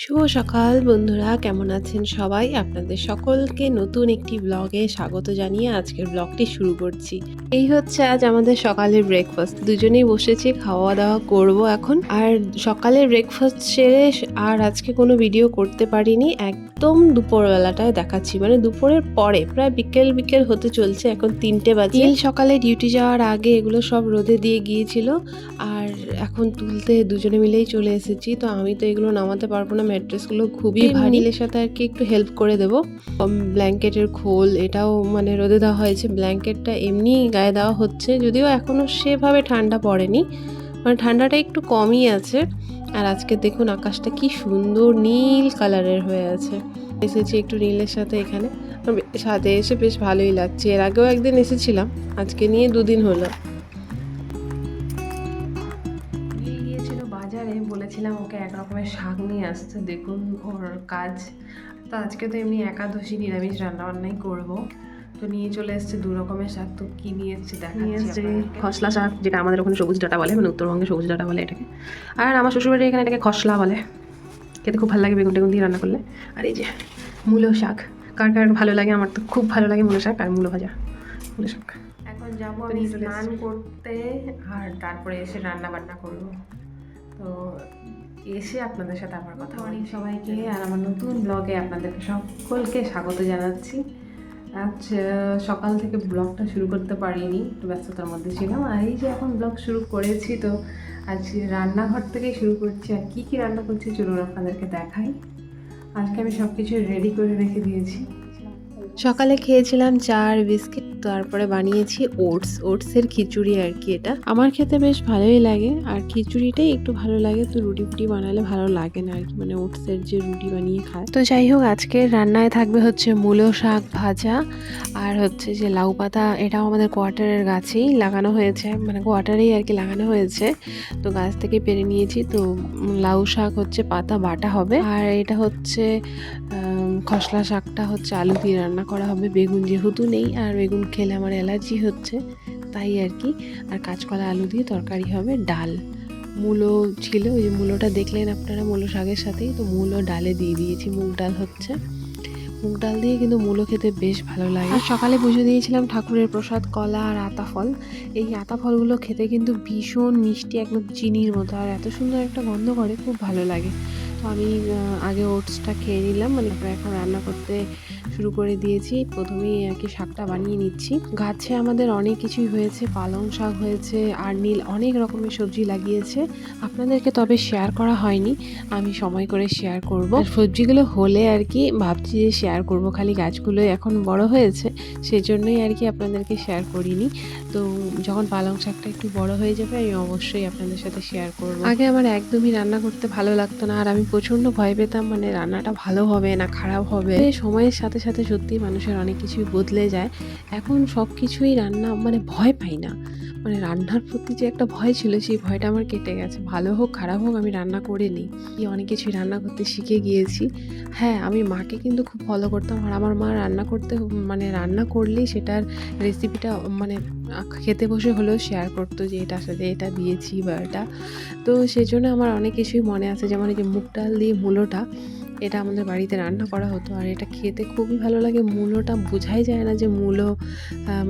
শুভ সকাল বন্ধুরা, কেমন আছেন সবাই? আপনাদের সকলকে নতুন একটি ব্লগে স্বাগত জানিয়ে আজকের ব্লগটি শুরু করছি। এই হচ্ছে আজ আমাদের সকালের ব্রেকফাস্ট দুজনেই বসেছি খাওয়া দাওয়া করব এখন। আর সকালের ব্রেকফাস্ট সেরে আর আজকে কোনো ভিডিও করতে পারিনি। একদম দুপুরবেলাটায় দেখাচ্ছি। মানে দুপুরের পরে প্রায় বিকেল বিকেল হতে চলছে এখন তিনটে বাজে। এই সকালে ডিউটি যাওয়ার আগে এগুলো সব রোদে দিয়ে গিয়েছিল আর এখন তুলতে দুজনে মিলেই চলে এসেছি তো আমি তো এগুলো নামাতে পারব না ম্যাট্রেসগুলো খুবই ভারী। সাথে আর কি একটু হেল্প করে দেবো। ব্ল্যাঙ্কেটের খোল এটাও মানে রোদে দেওয়া হয়েছে। ব্ল্যাঙ্কেটটা এমনি গায়ে দেওয়া হচ্ছে যদিও এখনও সেভাবে ঠান্ডা পড়েনি। মানে ঠান্ডাটা একটু কমই আছে। আর আজকে দেখুন আকাশটা কি সুন্দর নীল কালারের হয়ে আছে। এসেছি একটু নীলের সাথে এখানে। সাথে এসে বেশ ভালোই লাগছে। এর আগেও একদিন এসেছিলাম, আজকে নিয়ে দুদিন হলো। গিয়েছিল বাজারে, বলেছিলাম ওকে এক রকমের শাক নিয়ে আসতে। দেখুন ওর কাজ। তো আজকে তো এমনি একাদশী, নিরামিষ রান্নাবান্নাই করব। তো নিয়ে চলে এসছে দু রকমের শাক তো কি নিয়ে এসছে দেখা নিয়ে এসছে খসলা শাক যেটা আমাদের ওখানে সবুজ ডাটা বলে মানে উত্তরবঙ্গে সবুজ ডাটা বলে এটাকে। আর আমার শ্বশুরবাড়ি এখানে এটাকে খসলা বলে। খেতে খুব ভালো লাগে বেগুন টেগুন দিয়ে রান্না করলে। আর এই যে মূলো শাক কার কার ভালো লাগে আমার তো খুব ভালো লাগে মূলো শাক আর মূলো ভাজা মূলো শাক। এখন যাব আমি স্নান করতে আর তারপরে এসে রান্না বান্না করব। তো এসে আপনাদের সাথে আবার কথা বলি। সবাইকে। আর আমার নতুন ব্লগে আপনাদেরকে সকলকে স্বাগত জানাচ্ছি। আজ সকাল থেকে ব্লগটা শুরু করতে পারিনি, একটু ব্যস্ততার মধ্যে ছিলাম। আর এই যে এখন ব্লগ শুরু করেছি, তো আজ রান্নাঘর থেকেই শুরু করছি। আর কী কী রান্না করছি, চলুন আপনাদেরকে দেখাই। আজকে আমি সব কিছু রেডি করে রেখে দিয়েছি। সকালে খেয়েছিলাম চা আর বিস্কিট, তারপরে বানিয়েছি ওটস। ওটসের খিচুড়ি আর কি এটা। আমার খেতে বেশ ভালোই লাগে, আর খিচুড়িটাই একটু ভালো লাগে, তো রুটি ফুটি বানালে ভালো লাগে না আর কি মানে ওটসের যে রুটি বানিয়ে খায়। তো যাই হোক আজকে রান্নায় থাকবে হচ্ছে মূলো শাক ভাজা, আর হচ্ছে যে লাউ পাতা, এটাও আমাদের কোয়ার্টারের গাছেই লাগানো হয়েছে মানে কোয়ার্টারেই আর কি লাগানো হয়েছে। তো গাছ থেকে পেরে নিয়েছি, তো লাউ শাক হচ্ছে পাতা বাটা হবে, আর এটা হচ্ছে খসলা শাকটা হচ্ছে আলু দিয়ে রান্না করা হবে। বেগুন যেহেতু নেই আর বেগুন খেলে আমার অ্যালার্জি হচ্ছে, তাই আর কি। আর কাঁচকলা আলু দিয়ে তরকারি হবে ডাল। মূলো ছিল, ওই যে মূলোটা দেখলেন আপনারা মূলো শাকের সাথেই, তো মূলো ডালে দিয়ে দিয়েছি, মুগ ডাল হচ্ছে। মুগ ডাল দিয়ে কিন্তু মূলো খেতে বেশ ভালো লাগে। আর সকালে পুজো দিয়েছিলাম ঠাকুরের প্রসাদ, কলা আর আতা ফল। এই আতা ফলগুলো খেতে কিন্তু ভীষণ মিষ্টি, একদম চিনির মতো, আর এত সুন্দর একটা গন্ধ করে, খুব ভালো লাগে। তো আমি আগে ওটসটা খেয়ে নিলাম। মানে এখন রান্না করতে শুরু করে দিয়েছি। প্রথমেই আর কি শাকটা বানিয়ে নিচ্ছি। গাছে আমাদের অনেক কিছুই হয়েছে। পালং শাক হয়েছে আর নীল অনেক রকমের সবজি লাগিয়েছে। আপনাদেরকে তবে শেয়ার করা হয়নি। আমি সময় করে শেয়ার করব। সবজিগুলো হলে আর কি ভাবছি যে শেয়ার করব। খালি গাছগুলো এখন বড় হয়েছে সেই জন্যই আর কি আপনাদেরকে শেয়ার করিনি। তো যখন পালং শাকটা একটু বড় হয়ে যাবে, আমি অবশ্যই আপনাদের সাথে শেয়ার করব। আগে আমার একদমই রান্না করতে ভালো লাগতো না। আর আমি প্রচণ্ড ভয় পেতাম মানে রান্নাটা ভালো হবে না খারাপ হবে। সময়ের সাথে সাথে সত্যি মানুষের অনেক কিছুই বদলে যায়। এখন সব কিছুই রান্না মানে ভয় পাই না। মানে রান্নার প্রতি যে একটা ভয় ছিল, সেই ভয়টা আমার কেটে গেছে। ভালো হোক, খারাপ হোক, আমি রান্না করে নিই। অনেক কিছুই রান্না করতে শিখে গিয়েছি। হ্যাঁ আমি মাকে কিন্তু খুব ফলো করতাম। আর আমার মা রান্না করতে মানে রান্না করলেই সেটার রেসিপিটা মানে খেতে বসে হলেও শেয়ার করতো যে এটার সাথে এটা দিয়েছি বা এটা। তো সেই জন্য আমার অনেক কিছুই মনে আছে। যেমন এই যে মুগ ডাল দিয়ে মূলোটা এটা আমাদের বাড়িতে রান্না করা হতো আর এটা খেতে খুবই ভালো লাগে। মূলোটা বোঝাই যায় না যে মূলো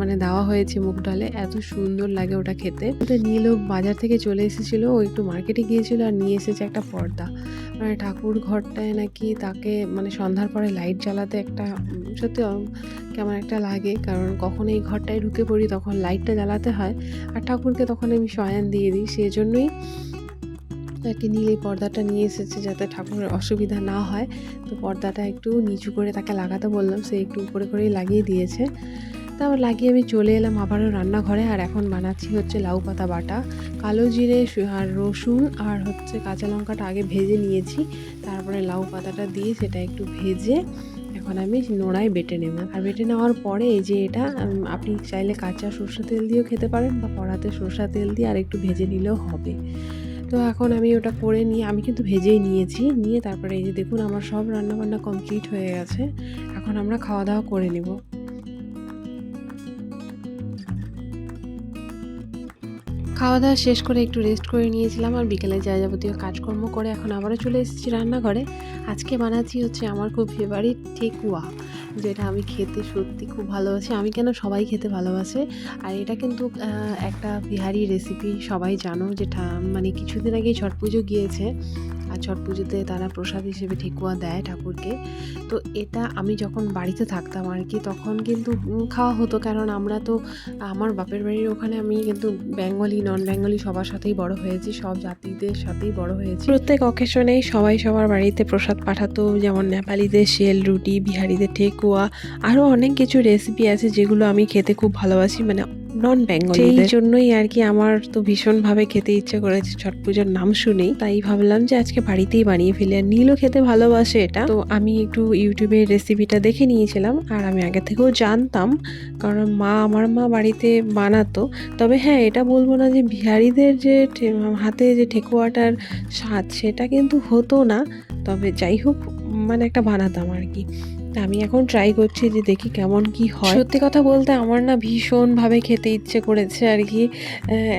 মানে দেওয়া হয়েছে মুগ ডালে। এত সুন্দর লাগে ওটা খেতে। ওটা নীলও বাজার থেকে চলে এসেছিল, ও একটু মার্কেটে গিয়েছিল আর নিয়ে এসেছে একটা পর্দা। মানে ঠাকুর ঘরটায় নাকি তাকে মানে সন্ধ্যার পরে লাইট জ্বালাতে একটা সত্যি কেমন একটা লাগে। কারণ কখন এই ঘরটায় ঢুকে পড়ি তখন লাইটটা জ্বালাতে হয়। আর ঠাকুরকে তখন আমি শয়ান দিয়ে দিই সেই জন্যই আর কি নীল এই পর্দাটা নিয়ে এসেছে যাতে ঠাকুরের অসুবিধা না হয়। তো পর্দাটা একটু নিচু করে তাকে লাগাতে বললাম, সে একটু উপরে করেই লাগিয়ে দিয়েছে। তারপর লাগিয়ে আমি চলে এলাম আবারও রান্নাঘরে আর এখন বানাচ্ছি হচ্ছে লাউ পাতা বাটা, কালো জিরে আর রসুন, আর হচ্ছে কাঁচা লঙ্কাটা আগে ভেজে নিয়েছি, তারপরে লাউ পাতাটা দিয়ে সেটা একটু ভেজে এখন আমি নোড়ায় বেটে নেব। আর বেটে নেওয়ার পরে এই যে এটা আপনি চাইলে কাঁচা সরষে তেল দিয়েও খেতে পারেন বা কড়াতে সরষা তেল দিয়ে আর একটু ভেজে নিলেও হবে। তো এখন আমি ওটা করে নিয়ে, আমি কিন্তু ভেজেই নিয়েছি। নিয়ে তারপরে এই যে দেখুন, আমার সব রান্নাবান্না কমপ্লিট হয়ে গেছে। এখন আমরা খাওয়া দাওয়া করে নেব। খাওয়া দাওয়া শেষ করে একটু রেস্ট করে নিয়েছিলাম আর বিকেলে যা যাবতীয় কাজকর্ম করে এখন আবারও চলে এসেছি রান্নাঘরে। আজকে বানাচ্ছি হচ্ছে আমার খুব ফেভারিট ঠেকুয়া, যেটা আমি খেতে সত্যি খুব ভালোবাসি। আমি কেন সবাই খেতে ভালোবাসে? আর এটা কিন্তু একটা বিহারি রেসিপি সবাই জানো, যেটা মানে কিছুদিন আগেই ছট পুজো গিয়েছে। ছট পুজোতে তারা প্রসাদ হিসেবে ঠেকুয়া দেয় ঠাকুরকে। তো এটা আমি যখন বাড়িতে থাকতাম আর কি, তখন কিন্তু খাওয়া হতো। কারণ আমরা তো, আমার বাপের বাড়ির ওখানে আমি কিন্তু বেঙ্গলি নন বেঙ্গলি সবার সাথেই বড় হয়েছি, সব জাতিদের সাথেই বড় হয়েছি। প্রত্যেক অকেশনেই সবাই সবার বাড়িতে প্রসাদ পাঠাতো, যেমন নেপালিদের শেল রুটি, বিহারিদের ঠেকুয়া আরও অনেক কিছু রেসিপি আছে যেগুলো আমি খেতে খুব ভালোবাসি। মানে নন বেঙ্গলি এই জন্যই আর কি আমার তো ভীষণভাবে খেতে ইচ্ছে করেছে ছট পুজোর নাম শুনেই। তাই ভাবলাম যে আজকে বাড়িতেই বানিয়ে ফেলি। আর নীলও খেতে ভালোবাসে এটা। তো আমি একটু ইউটিউবে রেসিপিটা দেখে নিয়েছিলাম। আর আমি আগে থেকেও জানতাম কারণ মা আমার মা বাড়িতে বানাতো। তবে হ্যাঁ এটা বলব না যে বিহারিদের যে হাতে যে ঠেকুয়াটার স্বাদ সেটা কিন্তু হতো না। তবে যাই হোক মানে একটা বানাতাম আর কি। তা আমি এখন ট্রাই করছি যে দেখি কেমন কি হয়। সত্যি কথা বলতে আমার না ভীষণভাবে খেতে ইচ্ছে করেছে আর কি।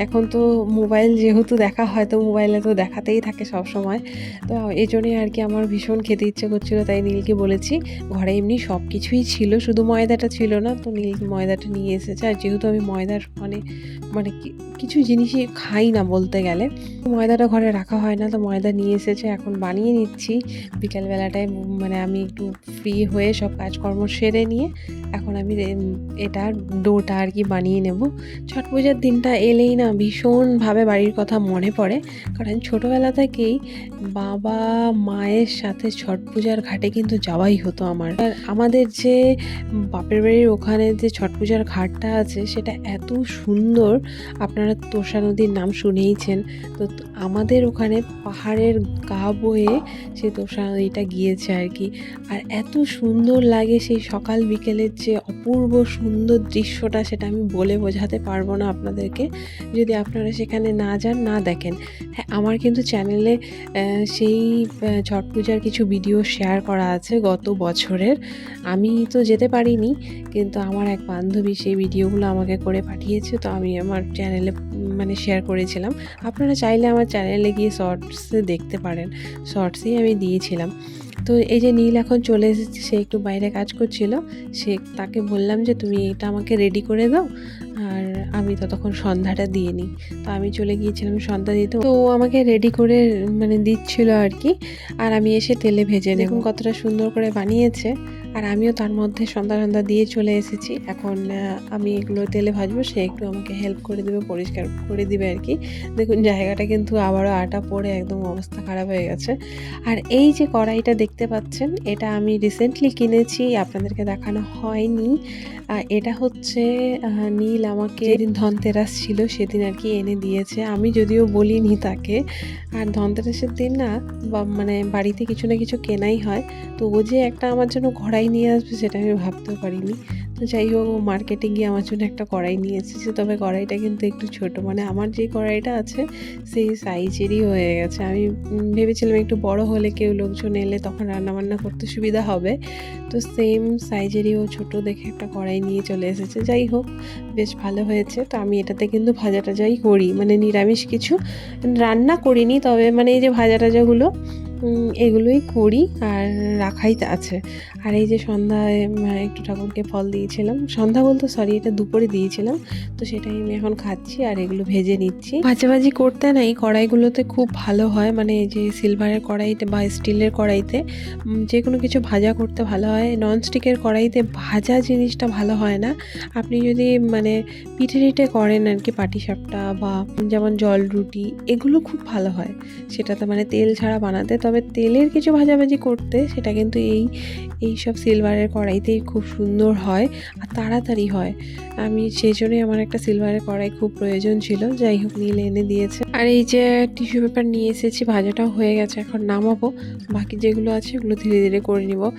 এখন তো মোবাইল যেহেতু দেখা হয়, তো মোবাইলে তো দেখাতেই থাকে সব সময় তো এই জন্যই আর কি আমার ভীষণ খেতে ইচ্ছে করছিল, তাই নীলকে বলেছি। ঘরে এমনি সব কিছুই ছিল, শুধু ময়দাটা ছিল না, তো নীল ময়দাটা নিয়ে এসেছে। আর যেহেতু আমি ময়দার মানে মানে কিছু জিনিসই খাই না বলতে গেলে। ময়দাটা ঘরে রাখা হয় না, তো ময়দা নিয়ে এসেছে, এখন বানিয়ে নিচ্ছি। বিকালবেলাটায় মানে আমি একটু ফ্রি হয়ে সব কাজকর্ম সেরে নিয়ে এখন আমি এটা ডোটা আর কি বানিয়ে নেব। ছট পূজার দিনটা এলেই না ভীষণভাবে বাড়ির কথা মনে পড়ে। কারণ ছোটোবেলা থেকেই বাবা মায়ের সাথে ছট পূজার ঘাটে কিন্তু যাওয়াই হতো আমার। আর আমাদের যে বাপের বাড়ির ওখানে যে ছট পূজার ঘাটটা আছে, সেটা এত সুন্দর। আপনারা তোষা নদীর নাম শুনেইছেন। তো আমাদের ওখানে পাহাড়ের গা বয়ে সেই তোষা নদীটা গিয়েছে আর কি। আর এত সুন্দর লাগে সেই সকাল বিকেলের যে অপূর্ব সুন্দর দৃশ্যটা সেটা আমি বলে বোঝাতে পারব না আপনাদেরকে। যদি আপনারা সেখানে না যান, না দেখেন হ্যাঁ আমার কিন্তু চ্যানেলে সেই ছট পূজার কিছু ভিডিও শেয়ার করা আছে গত বছরের। আমি তো যেতে পারিনি, কিন্তু আমার এক বান্ধবী সেই ভিডিওগুলো আমাকে করে পাঠিয়েছে, তো আমি আমার চ্যানেলে মানে শেয়ার করেছিলাম। আপনারা চাইলে আমার চ্যানেলে গিয়ে শর্টসে দেখতে পারেন। শর্টসেই আমি দিয়েছিলাম। তো এই যে নীল এখন চলে এসেছে, সে একটু বাইরে কাজ করছিল। সে তাকে বললাম যে, তুমি এটা আমাকে রেডি করে দাও, আর আমি ততক্ষণ সন্ধ্যাটা দিয়ে নিই। তো আমি চলে গিয়েছিলাম সন্ধ্যা দিতে। তো ও আমাকে রেডি করে মানে দিচ্ছিল আর কি। আর আমি এসে তেলে ভেজে দেখুন কতটা সুন্দর করে বানিয়েছে। আর আমিও তার মধ্যে সন্ধ্যা সন্ধ্যা দিয়ে চলে এসেছি। এখন আমি এগুলো তেলে ভাজবো, সে একটু আমাকে হেল্প করে দেবে, পরিষ্কার করে দিবে আর কি। দেখুন, জায়গাটা কিন্তু আবারও আটা পড়ে, একদম অবস্থা খারাপ হয়ে গেছে। আর এই যে কড়াইটা দেখতে পাচ্ছেন, এটা আমি রিসেন্টলি কিনেছি, আপনাদেরকে দেখানো হয়নি। এটা হচ্ছে নীল আমাকে যেদিন ধনতেরাস ছিল, সেদিন আর কি এনে দিয়েছে। আমি যদিও বলিনি তাকে, আর ধনতেরাসের দিন না মানে বাড়িতে কিছু না কিছু কেনাই হয়। তো ও যে একটা আমার জন্য কড়াই নিয়ে আসবে সেটা আমি ভাবতেও পারিনি। তো যাই হোক, ও মার্কেটে গিয়ে আমার জন্য একটা কড়াই নিয়ে এসেছে। তবে কড়াইটা কিন্তু একটু ছোট। মানে আমার যে কড়াইটা আছে, সেই সাইজেরই হয়ে গেছে। আমি ভেবেছিলাম একটু বড় হলে কেউ লোকজন এলে তখন রান্নাবান্না করতে সুবিধা হবে। তো সেম সাইজেরই ও ছোট দেখে একটা কড়াই নিয়ে চলে এসেছে। যাই হোক, বেশ ভালো হয়েছে। তো আমি এটাতে কিন্তু ভাজা টাজাই করি। মানে নিরামিষ কিছু রান্না করিনি, তবে মানে এই যে ভাজা টাজাগুলো এগুলোই করি আর রাখাই আছে। আর এই যে সন্ধ্যায় একটু ঠাকুরকে ফল দিয়েছিলাম। সন্ধ্যা বলতে সরি এটা দুপুরে দিয়েছিলাম। তো সেটাই আমি এখন খাচ্ছি আর এগুলো ভেজে নিচ্ছি। ভাজাভাজি করতে না, এই কড়াইগুলোতে খুব ভালো হয়। মানে এই যে সিলভারের কড়াইতে বা স্টিলের কড়াইতে যে কোনো কিছু ভাজা করতে ভালো হয়। ননস্টিকের কড়াইতে ভাজা জিনিসটা ভালো হয় না। আপনি যদি মানে পিঠে টিঠে করেন আর কি, পাটিসাপটা বা যেমন জল রুটি এগুলো খুব ভালো হয়। সেটাতে মানে তেল ছাড়া বানাতে, তবে তেলের কিছু ভাজাভাজি করতে সেটা কিন্তু এই এই সব সিলভারের কড়াইতেই খুব সুন্দর হয় আর তাড়াতাড়ি হয়। আমি সেই জন্যই আমার একটা সিলভারের কড়াই খুব প্রয়োজন ছিল, যাই হোক নীল এনে দিয়েছে। আর এই যে টিস্যু পেপার নিয়ে এসেছি, ভাজাটাও হয়ে গেছে, এখন নামাবো। বাকি যেগুলো আছে ওগুলো ধীরে ধীরে করে নিব।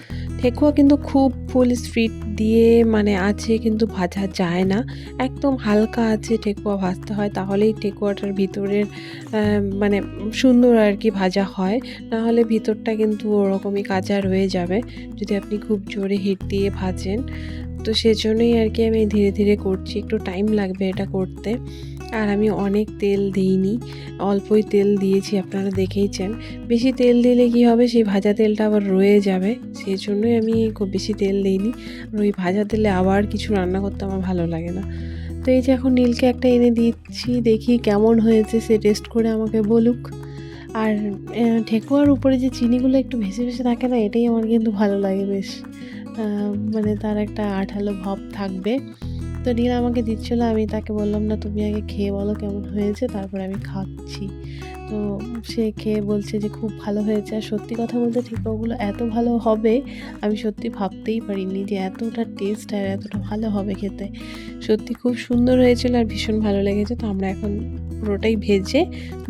ঠেকুয়া কিন্তু খুব ফুল স্পিড দিয়ে মানে আছে, কিন্তু ভাজা যায় না। একদম হালকা আছে ঠেকুয়া ভাজতে হয়, তাহলেই ঠেকুয়াটার ভিতরের মানে সুন্দর আর কি ভাজা হয়। না হলে ভিতরটা কিন্তু ওরকমই কাঁচা রয়ে যাবে, যদি আপনি খুব জোরে হিট দিয়ে ভাজেন। তো সেজন্যই আর কি আমি ধীরে ধীরে করছি, একটু টাইম লাগবে এটা করতে। আর আমি অনেক তেল দিইনি, অল্পই তেল দিয়েছি, আপনারা দেখেইছেন বেশি তেল দিলে কি হবে? সেই ভাজা তেলটা আবার রয়ে যাবে সেই জন্যই আমি খুব বেশি তেল দিইনি। আর ওই ভাজা তেলে আবার কিছু রান্না করতে আমার ভালো লাগে না। তো এই যে এখন নীলকে একটা এনে দিচ্ছি, দেখি কেমন হয়েছে, সে টেস্ট করে আমাকে বলুক। আর ঠেকুয়ার উপরে যে চিনিগুলো একটু ভেসে ভেসে থাকে না, এটাই আমার কিন্তু ভালো লাগে বেশ। মানে তার একটা আঠালো ভাব থাকবে। তো নীল আমাকে দিচ্ছিল, আমি তাকে বললাম, না, তুমি আগে খেয়ে বলো কেমন হয়েছে, তারপরে আমি খাচ্ছি। তো সে খেয়ে বলছে যে, খুব ভালো হয়েছে। আর সত্যি কথা বলতে ঠেকুয়াগুলো এত ভালো হবে, আমি সত্যি ভাবতেই পারিনি যে, এতটা টেস্ট আর এতটা ভালো হবে খেতে। সত্যি খুব সুন্দর হয়েছিল আর ভীষণ ভালো লেগেছে। তো আমরা এখন পুরোটাই ভেজে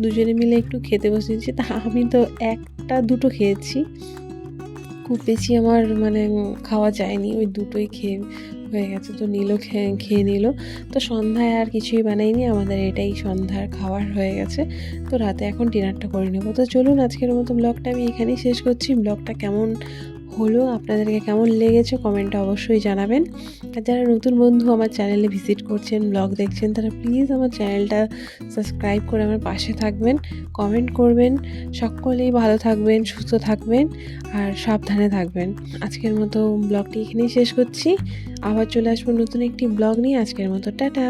দুজনে মিলে একটু খেতে বসেছি। তা আমি তো একটা, দুটো খেয়েছি। খুব বেশি আমার মানে খাওয়া যায়নি, ওই দুটোই খেয়ে হয়ে গেছে, তো নিল খেয়ে খেয়ে নিল। তো সন্ধ্যায় আর কিছুই বানাইনি, আমাদের এটাই সন্ধ্যার খাবার হয়ে গেছে। তো রাতে এখন ডিনারটা করে নেব। তো চলুন আজকের মতো ব্লগটা আমি এখানেই শেষ করছি। ব্লগটা কেমন হলো আপনাদেরকে কেমন লেগেছে কমেন্টে অবশ্যই জানাবেন। আর যারা নতুন বন্ধু আমার চ্যানেলে ভিজিট করছেন, ব্লগ দেখছেন, তারা প্লিজ আমার চ্যানেলটা সাবস্ক্রাইব করে আমার পাশে থাকবেন, কমেন্ট করবেন। সকলেই ভালো থাকবেন, সুস্থ থাকবেন আর সাবধানে থাকবেন। আজকের মতো ব্লগটি এখানেই শেষ করছি। আবার চলে আসব নতুন একটি ব্লগ নিয়ে। আজকের মতো, টাটা!